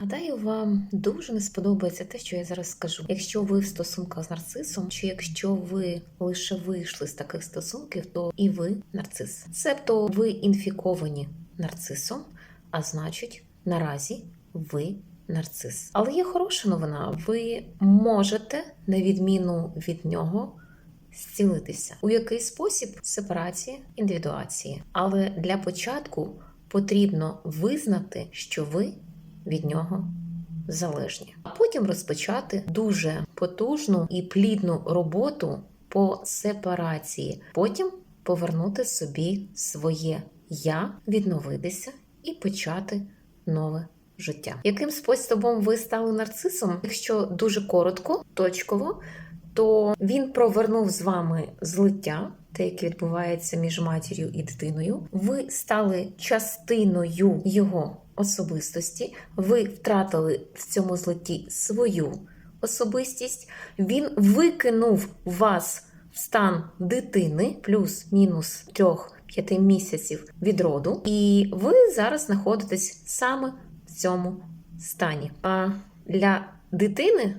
Гадаю, вам дуже не сподобається те, що я зараз скажу. Якщо ви в стосунках з нарцисом, чи якщо ви лише вийшли з таких стосунків, то і ви нарцис. Себто ви інфіковані нарцисом, а значить, наразі ви нарцис. Але є хороша новина: ви можете, на відміну від нього, зцілитися. У який спосіб сепарації, індивідуації. Але для початку потрібно визнати, що ви від нього залежні, а потім розпочати дуже потужну і плідну роботу по сепарації. Потім повернути собі своє я, відновитися і почати нове життя. Яким способом ви стали нарцисом? Якщо дуже коротко, точково, то він провернув з вами злиття, те, яке відбувається між матір'ю і дитиною. Ви стали частиною його особистості. Ви втратили в цьому злитті свою особистість. Він викинув вас в стан дитини плюс-мінус трьох-п'яти місяців від роду, і ви зараз знаходитесь саме в цьому стані. А для дитини,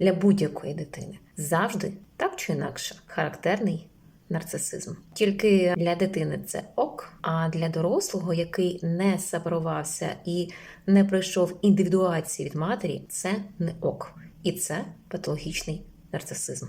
для будь-якої дитини, завжди так чи інакше характерний нарцисизм. Тільки для дитини це ок, а для дорослого, який не сепарувався і не пройшов індивідуації від матері, це не ок. І це патологічний нарцисизм.